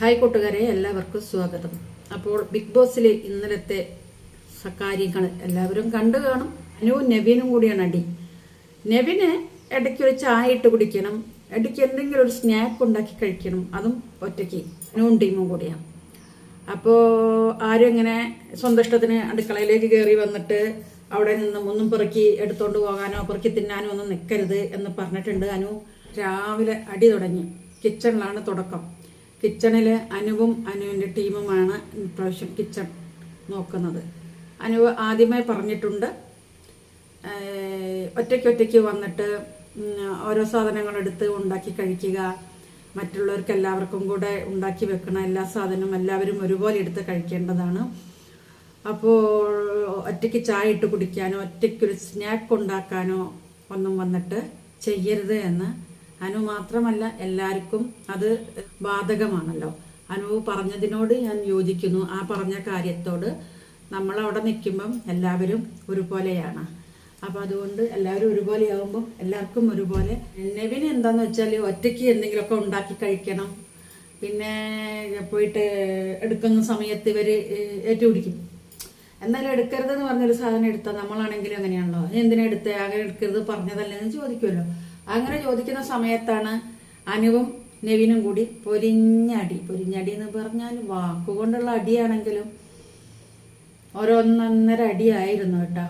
Hi കൂട്ടുകാരെ എല്ലാവർക്കും സ്വാഗതം. അപ്പോൾ ബിഗ് ബോസിലെ ഇന്നലത്തെ കാര്യങ്ങൾ എല്ലാവരും കണ്ടു കാണും. അനുവും നവീനും കൂടിയാണ് അടി. നവീന് ഇടയ്ക്ക് ഒരു ചായ ഇട്ട് കുടിക്കണം ഇടയ്ക്ക് എന്തെങ്കിലും ഒരു സ്നാക്ക് ഉണ്ടാക്കി കഴിക്കണം അതും ഒറ്റയ്ക്ക്. അനുവും ടീമും കൂടിയാണ്. അപ്പോൾ ആരും ഇങ്ങനെ സ്വന്തം ഇഷ്ടത്തിന് അടുക്കളയിലേക്ക് കയറി വന്നിട്ട് അവിടെ നിന്നും ഒന്നും പെറുക്കി എടുത്തുകൊണ്ട് പോകാനോ പെറുക്കി തിന്നാനോ ഒന്നും നിൽക്കരുത് എന്ന് പറഞ്ഞിട്ടുണ്ട് അനു. രാവിലെ അടി തുടങ്ങി. കിച്ചണിലാണ് തുടക്കം. കിച്ചണിൽ അനുവും അനുവിന്റെ ടീമുമാണ് ഇപ്രാവശ്യം കിച്ചൺ നോക്കുന്നത്. അനു ആദ്യമേ പറഞ്ഞിട്ടുണ്ട് ഒറ്റയ്ക്ക് ഒറ്റയ്ക്ക് വന്നിട്ട് ഓരോ സാധനങ്ങളെടുത്ത് ഉണ്ടാക്കി കഴിക്കുക മറ്റുള്ളവർക്ക് എല്ലാവർക്കും കൂടെ ഉണ്ടാക്കി വെക്കണ എല്ലാ സാധനവും എല്ലാവരും ഒരുപോലെ എടുത്ത് കഴിക്കേണ്ടതാണ്. അപ്പോൾ ഒറ്റയ്ക്ക് ചായ ഇട്ട് കുടിക്കാനോ ഒറ്റയ്ക്കൊരു സ്നാക്ക് ഉണ്ടാക്കാനോ ഒന്നും വന്നിട്ട് ചെയ്യരുത് എന്ന് അനു മാത്രമല്ല എല്ലാവർക്കും അത് ബാധകമാണല്ലോ. അനു പറഞ്ഞതിനോട് ഞാൻ യോജിക്കുന്നു. ആ പറഞ്ഞ കാര്യത്തോട് നമ്മൾ അവിടെ നിൽക്കുമ്പം എല്ലാവരും ഒരുപോലെയാണ്. അപ്പോൾ അതുകൊണ്ട് എല്ലാവരും ഒരുപോലെ ആകുമ്പോൾ എല്ലാവർക്കും ഒരുപോലെ. നെവിൻ എന്താന്ന് വെച്ചാൽ ഒറ്റയ്ക്ക് എന്തെങ്കിലുമൊക്കെ ഉണ്ടാക്കി കഴിക്കണം. പിന്നെ പോയിട്ട് എടുക്കുന്ന സമയത്ത് ഇവർ ഏറ്റുപിടിക്കും. എന്നാലും എടുക്കരുതെന്ന് പറഞ്ഞൊരു സാധനം എടുത്താൽ നമ്മളാണെങ്കിലും അങ്ങനെയാണല്ലോ. "നീ എന്തിനാ എടുത്തേ? അങ്ങനെ എടുക്കരുത് പറഞ്ഞതല്ലേ എന്ന് ചോദിക്കുമല്ലോ. അങ്ങനെ ചോദിക്കുന്ന സമയത്താണ് അനുവും നെവിനും കൂടി പൊരിഞ്ഞടി. പൊരിഞ്ഞടി എന്ന് പറഞ്ഞാൽ വാക്കുകൊണ്ടുള്ള അടിയാണെങ്കിലും ഓരോന്നൊന്നര അടിയായിരുന്നു കേട്ടോ.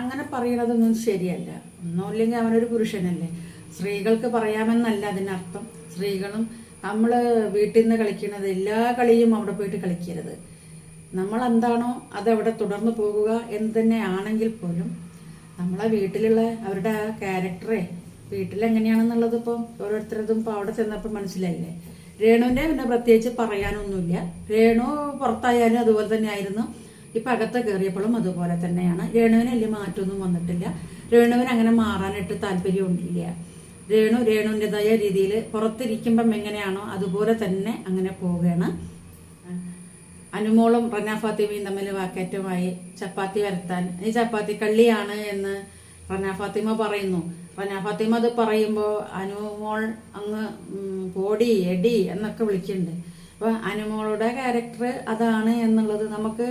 അങ്ങനെ പറയണതൊന്നും ശരിയല്ല. ഒന്നുമില്ലെങ്കിൽ അവനൊരു പുരുഷനല്ലേ. സ്ത്രീകൾക്ക് പറയാമെന്നല്ല അതിനർത്ഥം. സ്ത്രീകളും നമ്മൾ വീട്ടിൽ നിന്ന് കളിക്കുന്നത് എല്ലാ കളിയും അവിടെ പോയിട്ട് കളിക്കരുത്. നമ്മൾ എന്താണോ അതവിടെ തുടർന്ന് പോകുക എന്ന് തന്നെ ആണെങ്കിൽ പോലും നമ്മളെ വീട്ടിലുള്ള അവരുടെ ആ ക്യാരക്ടറെ വീട്ടിലെങ്ങനെയാണെന്നുള്ളത് ഇപ്പോൾ ഓരോരുത്തരതും ഇപ്പോൾ അവിടെ ചെന്നപ്പോൾ മനസ്സിലായില്ലേ? രേണുവിന്റെ പിന്നെ പ്രത്യേകിച്ച് പറയാനൊന്നുമില്ല. രേണു പുറത്തായാലും അതുപോലെ തന്നെ ആയിരുന്നു ഇപ്പം അകത്ത് കയറിയപ്പോഴും അതുപോലെ തന്നെയാണ്. രേണുവിന് വലിയ മാറ്റമൊന്നും വന്നിട്ടില്ല. രേണുവിന് അങ്ങനെ മാറാനായിട്ട് താല്പര്യമൊന്നുമില്ല രേണു രേണുവിന്റെതായ രീതിയിൽ പുറത്തിരിക്കുമ്പം എങ്ങനെയാണോ അതുപോലെ തന്നെ അങ്ങനെ പോവുകയാണ്. അനുമോളും റന ഫാത്തിമയും തമ്മിൽ വാക്കേറ്റമായി ചപ്പാത്തി വരത്താൻ ഈ ചപ്പാത്തി കള്ളിയാണ് എന്ന് റന ഫാത്തിമ പറയുന്നു. റന ഫത്തിമ അത് പറയുമ്പോൾ അനുമോൾ അങ്ങ് കോടി എടി എന്നൊക്കെ വിളിക്കുന്നുണ്ട് അപ്പൊ അനുമോളുടെ ക്യാരക്ടർ അതാണ് എന്നുള്ളത് നമുക്ക്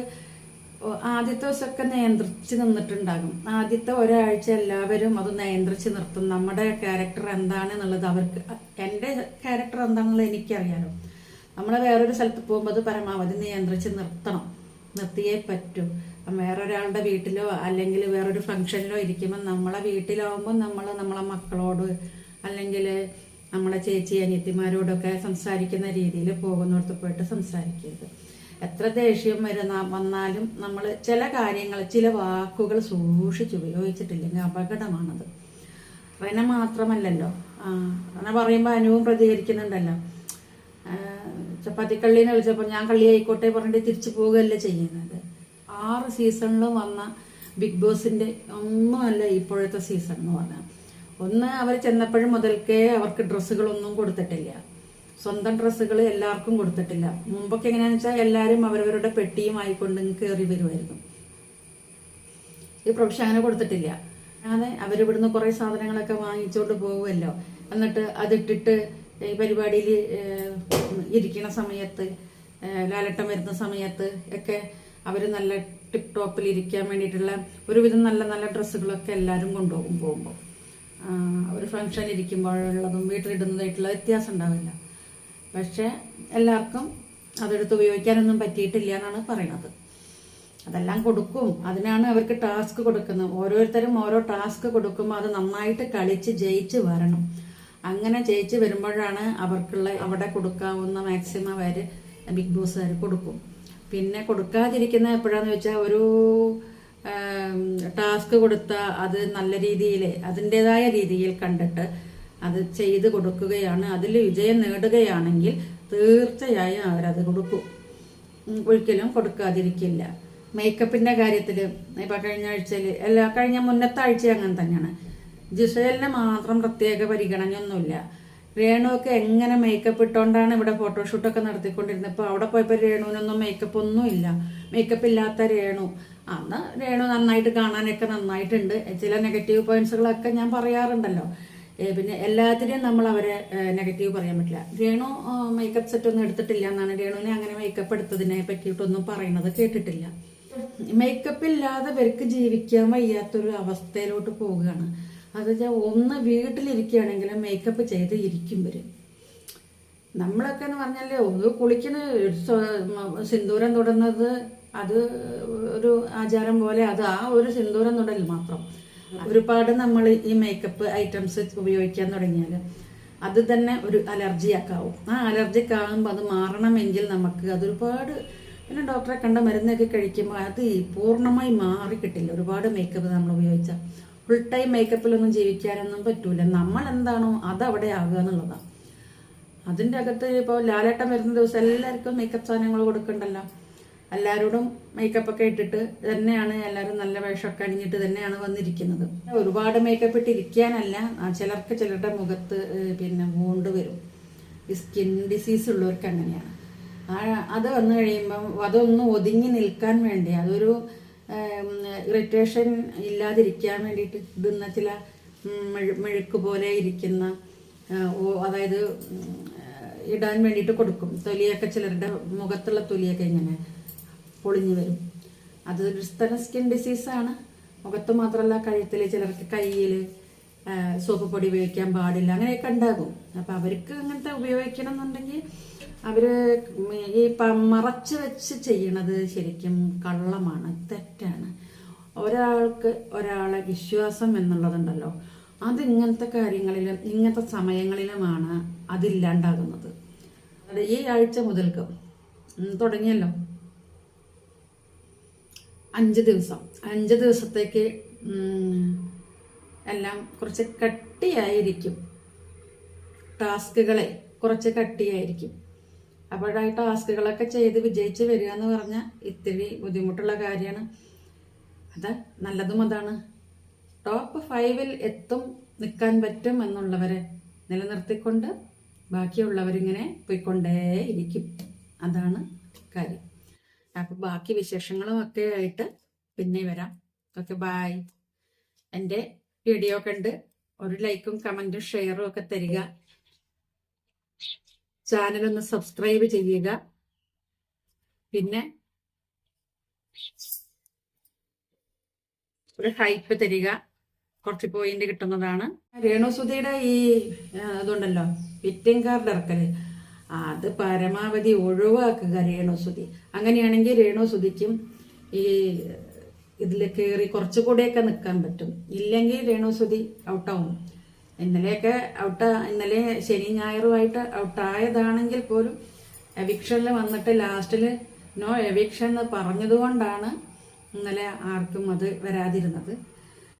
ആദ്യത്തെ ദിവസമൊക്കെ നിയന്ത്രിച്ച് നിന്നിട്ടുണ്ടാകും. ആദ്യത്തെ ഒരാഴ്ച എല്ലാവരും അത് നിയന്ത്രിച്ച് നിർത്തും. നമ്മുടെ ക്യാരക്ടർ എന്താണെന്നുള്ളത് അവർക്ക് എന്റെ ക്യാരക്ടർ എന്താണെന്നുള്ളത് എനിക്കറിയാലോ. നമ്മൾ വേറൊരു സ്ഥലത്ത് പോകുമ്പോൾ അത് പരമാവധി നിയന്ത്രിച്ച് നിർത്തണം. നിർത്തിയേ പറ്റും. വേറൊരാളുടെ വീട്ടിലോ അല്ലെങ്കിൽ വേറൊരു ഫംഗ്ഷനിലോ ഇരിക്കുമ്പോൾ നമ്മളെ വീട്ടിലാവുമ്പോൾ നമ്മൾ നമ്മളെ മക്കളോട് അല്ലെങ്കിൽ നമ്മളെ ചേച്ചി അനിയത്തിമാരോടൊക്കെ സംസാരിക്കുന്ന രീതിയിൽ പോകുന്നിടത്ത് പോയിട്ട് സംസാരിക്കരുത്. എത്ര ദേഷ്യം വരുന്ന വന്നാലും നമ്മൾ ചില കാര്യങ്ങൾ ചില വാക്കുകൾ സൂക്ഷിച്ച് ഉപയോഗിച്ചിട്ടില്ലെങ്കിൽ അപകടമാണത്. റന മാത്രമല്ലല്ലോ. അങ്ങനെ പറയുമ്പോൾ അനുവും പ്രതികരിക്കുന്നുണ്ടല്ലോ. ചപ്പാത്തിക്കള്ളീനെ വിളിച്ചപ്പോൾ ഞാൻ കള്ളി ആയിക്കോട്ടെ പറഞ്ഞിട്ട് തിരിച്ചു പോവുകയല്ല ചെയ്യുന്നത്. ആറ് സീസണിലും വന്ന ബിഗ് ബോസിന്റെ ഒന്നുമല്ല ഇപ്പോഴത്തെ സീസൺ എന്ന് പറഞ്ഞാൽ. ഒന്ന് അവർ ചെന്നപ്പോഴും മുതൽക്കേ അവർക്ക് ഡ്രസ്സുകളൊന്നും കൊടുത്തിട്ടില്ല. സ്വന്തം ഡ്രസ്സുകൾ എല്ലാവർക്കും കൊടുത്തിട്ടില്ല. മുമ്പൊക്കെ എങ്ങനെയാണെന്ന് വെച്ചാൽ എല്ലാവരും അവരവരുടെ പെട്ടിയും ആയിക്കൊണ്ട് കയറി വരുമായിരുന്നു. ഈ പ്രൊഫഷൻ അങ്ങനെ കൊടുത്തിട്ടില്ല. അതെ അവരിവിടുന്ന് കുറേ സാധനങ്ങളൊക്കെ വാങ്ങിച്ചുകൊണ്ട് പോകുമല്ലോ എന്നിട്ട് അതിട്ടിട്ട് ഈ പരിപാടിയിൽ ഇരിക്കുന്ന സമയത്ത് ലാലട്ടം വരുന്ന സമയത്ത് ഒക്കെ അവർ നല്ല ടിപ് ടോപ്പിൽ ഇരിക്കാൻ വേണ്ടിയിട്ടുള്ള ഒരുവിധം നല്ല നല്ല ഡ്രസ്സുകളൊക്കെ എല്ലാവരും കൊണ്ടുപോകും പോകുമ്പോൾ ഒരു ഫംഗ്ഷൻ ഇരിക്കുമ്പോഴുള്ളതും വീട്ടിലിടുന്നതായിട്ടുള്ള വ്യത്യാസം ഉണ്ടാവില്ല. പക്ഷെ എല്ലാവർക്കും അതെടുത്ത് ഉപയോഗിക്കാനൊന്നും പറ്റിയിട്ടില്ല എന്നാണ് പറയണത്. അതെല്ലാം കൊടുക്കും. അതിനാണ് അവർക്ക് ടാസ്ക് കൊടുക്കുന്നത്. ഓരോരുത്തരും ഓരോ ടാസ്ക് കൊടുക്കുമ്പോൾ അത് നന്നായിട്ട് കളിച്ച് ജയിച്ച് വരണം. അങ്ങനെ ജയിച്ച് വരുമ്പോഴാണ് അവർക്കുള്ള അവിടെ കൊടുക്കാവുന്ന മാക്സിമം അവർ ബിഗ് ബോസ്സുകാർ കൊടുക്കും. പിന്നെ കൊടുക്കാതിരിക്കുന്ന എപ്പോഴാന്ന് വെച്ചാൽ ഒരു ടാസ്ക് കൊടുത്ത അത് നല്ല രീതിയിൽ അതിന്റെതായ രീതിയിൽ കണ്ടിട്ട് അത് ചെയ്ത് കൊടുക്കുകയാണ്. അതിൽ വിജയം നേടുകയാണെങ്കിൽ തീർച്ചയായും അവരത് കൊടുക്കും. ഒരിക്കലും കൊടുക്കാതിരിക്കില്ല. മേക്കപ്പിന്റെ കാര്യത്തിൽ ഇപ്പൊ കഴിഞ്ഞ ആഴ്ചയിൽ എല്ലാ കഴിഞ്ഞ മുന്നത്തെ ആഴ്ച അങ്ങനെ തന്നെയാണ്. ജിസേലിനെ മാത്രം പ്രത്യേക പരിഗണനയൊന്നുമില്ല. രേണുവൊക്കെ എങ്ങനെ മേക്കപ്പ് ഇട്ടുകൊണ്ടാണ് ഇവിടെ ഫോട്ടോഷൂട്ടൊക്കെ നടത്തിക്കൊണ്ടിരുന്നത്? ഇപ്പോൾ അവിടെ പോയപ്പോൾ രേണുവിനൊന്നും മേക്കപ്പ് ഒന്നും ഇല്ല മേക്കപ്പ് ഇല്ലാത്ത രേണു. അന്ന് രേണു നന്നായിട്ട് കാണാനൊക്കെ നന്നായിട്ടുണ്ട്. ചില നെഗറ്റീവ് പോയിന്റ്സുകളൊക്കെ ഞാൻ പറയാറുണ്ടല്ലോ. പിന്നെ എല്ലാത്തിനെയും നമ്മൾ അവരെ നെഗറ്റീവ് പറയാൻ പറ്റില്ല. രേണു മേക്കപ്പ് സെറ്റ് ഒന്നും എടുത്തിട്ടില്ല എന്നാണ് രേണുവിനെ അങ്ങനെ മേക്കപ്പ് എടുത്തതിനെ പറ്റിയിട്ടൊന്നും പറയുന്നത് കേട്ടിട്ടില്ല. മേക്കപ്പ് ഇല്ലാതെ ഇവർക്ക് ജീവിക്കാൻ വയ്യാത്തൊരു അവസ്ഥയിലോട്ട് പോവുകയാണ്. അത് വെച്ചാൽ ഒന്ന് വീട്ടിലിരിക്കുകയാണെങ്കിലും മേക്കപ്പ് ചെയ്ത് ഇരിക്കും വരും നമ്മളൊക്കെ എന്ന് പറഞ്ഞാലേ ഒന്ന് കുളിക്കുന്ന സിന്ദൂരം തൊടുന്നത് അത് ഒരു ആചാരം പോലെ അത് ആ ഒരു സിന്ദൂരം തൊടൽ മാത്രം. ഒരുപാട് നമ്മൾ ഈ മേക്കപ്പ് ഐറ്റംസ് ഉപയോഗിക്കാൻ തുടങ്ങിയാൽ അത് തന്നെ ഒരു അലർജിയാക്കാവും. ആ അലർജിക്കാവുമ്പോൾ അത് മാറണമെങ്കിൽ നമുക്ക് അതൊരുപാട് പിന്നെ ഡോക്ടറെ കണ്ട മരുന്നൊക്കെ കഴിക്കുമ്പോൾ അത് പൂർണമായി മാറി കിട്ടില്ല ഒരുപാട് മേക്കപ്പ് നമ്മൾ ഉപയോഗിച്ചാൽ ഫുൾ ടൈം മേക്കപ്പിലൊന്നും ജീവിക്കാനൊന്നും പറ്റൂല. നമ്മൾ എന്താണോ അത് അവിടെ ആകുക എന്നുള്ളതാണ് അതിന്റെ അകത്ത് ഇപ്പോൾ ലാലേട്ടൻ വരുന്ന ദിവസം എല്ലാവർക്കും മേക്കപ്പ് സാധനങ്ങൾ കൊടുക്കണ്ടല്ലോ. എല്ലാവരോടും മേക്കപ്പ് ഒക്കെ ഇട്ടിട്ട് തന്നെയാണ് എല്ലാവരും നല്ല വേഷമൊക്കെ അണിഞ്ഞിട്ട് തന്നെയാണ് വന്നിരിക്കുന്നത്. ഒരുപാട് മേക്കപ്പ് ഇട്ടിരിക്കാനല്ല ചിലർക്ക് ചിലരുടെ മുഖത്ത് പിന്നെ വൂണ്ട് വരും. ഈ സ്കിൻ ഡിസീസ് ഉള്ളവർക്ക് അങ്ങനെയാണ്. അത് വന്നു കഴിയുമ്പം അതൊന്ന് ഒതുങ്ങി നിൽക്കാൻ വേണ്ടി അതൊരു ഇറിറ്റേഷൻ ഇല്ലാതിരിക്കാൻ വേണ്ടിയിട്ട് ഇടുന്ന ചില മെഴുക്ക് പോലെ ഇരിക്കുന്ന അതായത് ഇടാൻ വേണ്ടിയിട്ട് കൊടുക്കും. തൊലിയൊക്കെ ചിലരുടെ മുഖത്തുള്ള തൊലിയൊക്കെ ഇങ്ങനെ പൊളിഞ്ഞു വരും. അത് സ്ഥല സ്കിൻ ഡിസീസാണ് മുഖത്ത് മാത്രമല്ല കഴുത്തിൽ ചിലർക്ക് കയ്യിൽ സോപ്പ് പൊടി ഉപയോഗിക്കാൻ പാടില്ല. അങ്ങനെയൊക്കെ ഉണ്ടാകും. അപ്പം അവർക്ക് അങ്ങനത്തെ ഉപയോഗിക്കണം എന്നുണ്ടെങ്കിൽ അവർ ഈ മറച്ച് വെച്ച് ചെയ്യണത് ശരിക്കും കള്ളമാണ് തെറ്റാണ്. ഒരാൾക്ക് ഒരാളെ വിശ്വാസം എന്നുള്ളതുണ്ടല്ലോ അത് ഇങ്ങനത്തെ കാര്യങ്ങളിലും ഇങ്ങനത്തെ സമയങ്ങളിലുമാണ് അതില്ലാണ്ടാകുന്നത് അത് ഈ ആഴ്ച മുതൽക്ക് തുടങ്ങിയല്ലോ. അഞ്ച് ദിവസം. അഞ്ച് ദിവസത്തേക്ക് എല്ലാം കുറച്ച് കട്ടിയായിരിക്കും. ടാസ്കുകളെ കുറച്ച് കട്ടിയായിരിക്കും. അപ്പോൾ ടാസ്കുകളൊക്കെ ചെയ്ത് വിജയിച്ച് വരിക എന്ന് പറഞ്ഞാൽ ഇത്തിരി ബുദ്ധിമുട്ടുള്ള കാര്യമാണ്. അത് നല്ലതും അതാണ്. ടോപ്പ് ഫൈവിൽ എത്തും നിൽക്കാൻ പറ്റും എന്നുള്ളവരെ നിലനിർത്തിക്കൊണ്ട് ബാക്കിയുള്ളവരിങ്ങനെ പോയിക്കൊണ്ടേയിരിക്കും. അതാണ് കാര്യം. അപ്പോൾ ബാക്കി വിശേഷങ്ങളും ഒക്കെ ആയിട്ട് പിന്നെ വരാം. ഓക്കെ ബായ് എന്റെ വീഡിയോ കണ്ട് ഒരു ലൈക്കും കമന്റും ഷെയറും ഒക്കെ തരിക. ചാനൽ ഒന്ന് സബ്സ്ക്രൈബ് ചെയ്യുക. പിന്നെ ഒരു ഹൈപ്പ് തരിക. കുറച്ച് പോയിന്റ് കിട്ടുന്നതാണ്. രേണുസുതിയുടെ ഈ ഇതുണ്ടല്ലോ വിറ്റിംഗ് കാർഡ് ഇറക്കൽ. അത് പരമാവധി ഒഴിവാക്കുക രേണുസുതി അങ്ങനെയാണെങ്കിൽ രേണുസുതിക്കും ഈ ഇതിൽ കയറി കുറച്ചുകൂടെയൊക്കെ നിൽക്കാൻ പറ്റും. ഇല്ലെങ്കിൽ രേണുസുതി ഔട്ടാവും ഇന്നലെയൊക്കെ ഔട്ട് ഇന്നലെ ശനി ഞായറുമായിട്ട് ഔട്ടായതാണെങ്കിൽ പോലും എവിക്ഷനിൽ വന്നിട്ട് ലാസ്റ്റിൽ നോ എവിക്ഷൻ എന്ന് പറഞ്ഞതുകൊണ്ടാണ് ഇന്നലെ ആർക്കും അത് വരാതിരുന്നത്.